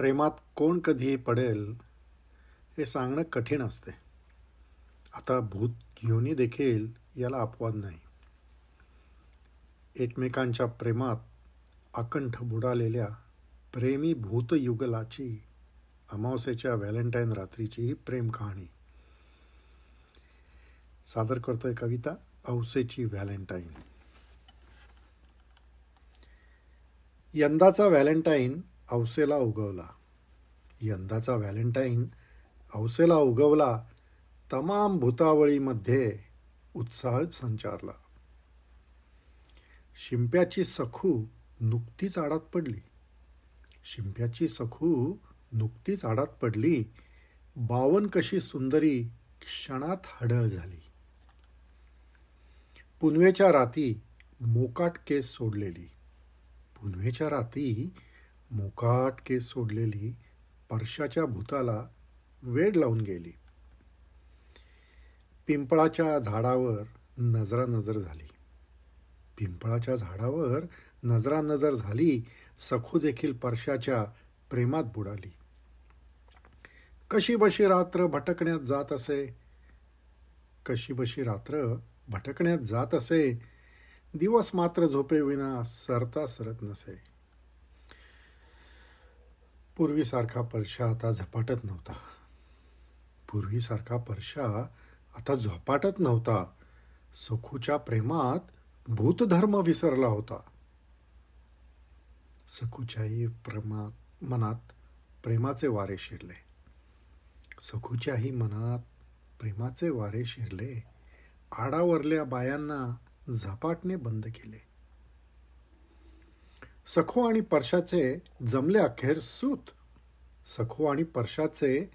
प्रेमात कोण कधी पडेल हे सांगणं कठीण असते. आता भूत घेऊनही देखील याला अपवाद नाही. एकमेकांच्या प्रेमात अकंठ बुडालेल्या प्रेमी भूतयुगलाची अमावस्येच्या व्हॅलेंटाईन रात्रीची ही प्रेम कहाणी. सादर करतोय कविता औसेची व्हॅलेंटाईन. यंदाचा व्हॅलेंटाईन अवसेला उगवला. यंदाचा व्हॅलेंटाईन अवसेला उगवला तमाम भूतावळीमध्ये उत्साह संचारला. शिंप्याची सखू नुकतीच आडात पडली. शिंप्याची सखू नुकतीच आडात पडली. बावन कशी सुंदरी क्षणात हडळ झाली. पुनवेच्या राती मोकाट केस सोडलेली. पुनवेच्या राती मोकाट केस सोडलेली परशाच्या भूताला वेड लावून गेली. पिंपळाच्या झाडावर नजरानजर झाली. पिंपळाच्या झाडावर नजरानजर झाली सखू देखील परशाच्या प्रेमात बुडाली. कशी बशी रात्र भटकण्यात जात असे? कशी बशी रात्र भटकण्यात जात असे? दिवस मात्र झोपेविना सरता सरत नसे. पूर्वीसारखा परशा आता झपाटत नव्हता. पूर्वीसारखा परशा आता झपाटत नव्हता. सखूच्या प्रेमात भूतधर्म विसरला होता. सखूच्याही प्रेमात मनात प्रेमाचे वारे शिरले. सखूच्याही मनात प्रेमाचे वारे शिरले. आडावरल्या बायांना झपाटणे बंद केले. सखो आणि परशाचे जमले अखेर सूत. सखो आणि परशाचे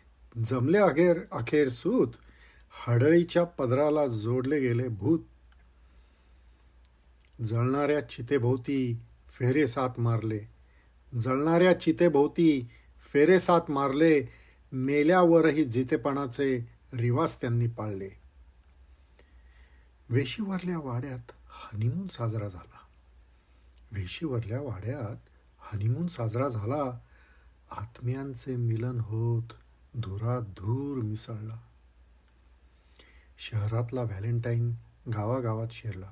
जमले अखेर अखेर सूत हडळीच्या पदराला जोडले गेले भूत. जळणाऱ्या चितेभोवती फेरे सात मारले. जळणाऱ्या चितेभोवती फेरे सात मारले. मेल्यावरही जितेपणाचे रिवाज त्यांनी पाळले. वेशीवरल्या वाड्यात हनीमून साजरा झाला. वेशीवरल्या वाड्यात हनीमून साजरा झाला. आत्म्यांचे मिलन होत धुरात धूर मिसळला. शहरातला व्हॅलेंटाईन गावागावात शिरला.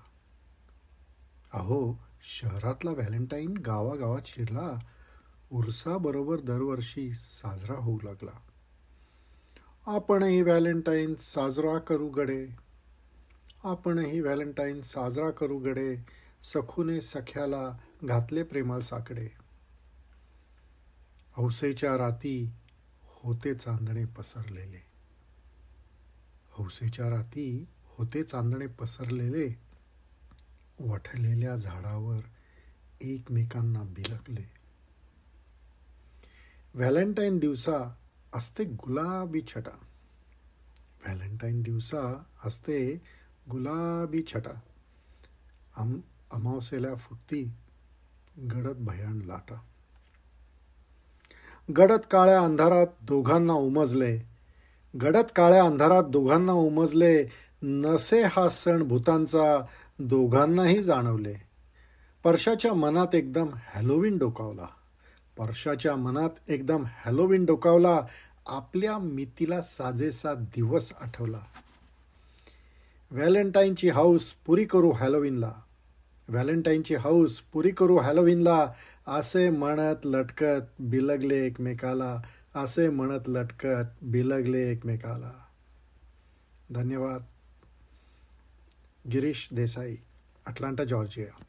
अहो शहरातला व्हॅलेंटाईन गावागावात शिरला. उर्साबरोबर दरवर्षी साजरा होऊ लागला. आपणही व्हॅलेंटाईन साजरा करू गडे. आपणही व्हॅलेंटाईन साजरा करू गडे. सखूने सख्याला घातले प्रेमळ साकडे. हौसेच्या राती होते चांदणे पसरलेले. हौसेच्या राती होते चांदणे पसरलेले. वठलेल्या झाडावर एकमेकांना बिलकले. व्हॅलेंटाईन दिवसा असते गुलाबी छटा. व्हॅलेंटाईन दिवसा असते गुलाबी छटा. आम अमावस्येला फुटती गडद भयान लाटा. गडद काळ्या अंधारात दोघांना उमजले. गडद काळ्या अंधारात दोघांना उमजले. नसे हा सण भूतांचा दोघांनाही जाणवले. परशाच्या मनात एकदम हॅलोविन डोकावला. परशाच्या मनात एकदम हॅलोविन डोकावला. आपल्या मितीला साजेसा दिवस आठवला. व्हॅलेंटाईनची हाऊस पुरी करू हॅलोविनला. व्हॅलेंटाईनची हाऊस पुरी करू हॅलोविनला असे म्हणत लटकत बिलगले एकमेकाला असे म्हणत लटकत बिलगले एकमेकाला. धन्यवाद. Girish Desai Atlanta Georgia.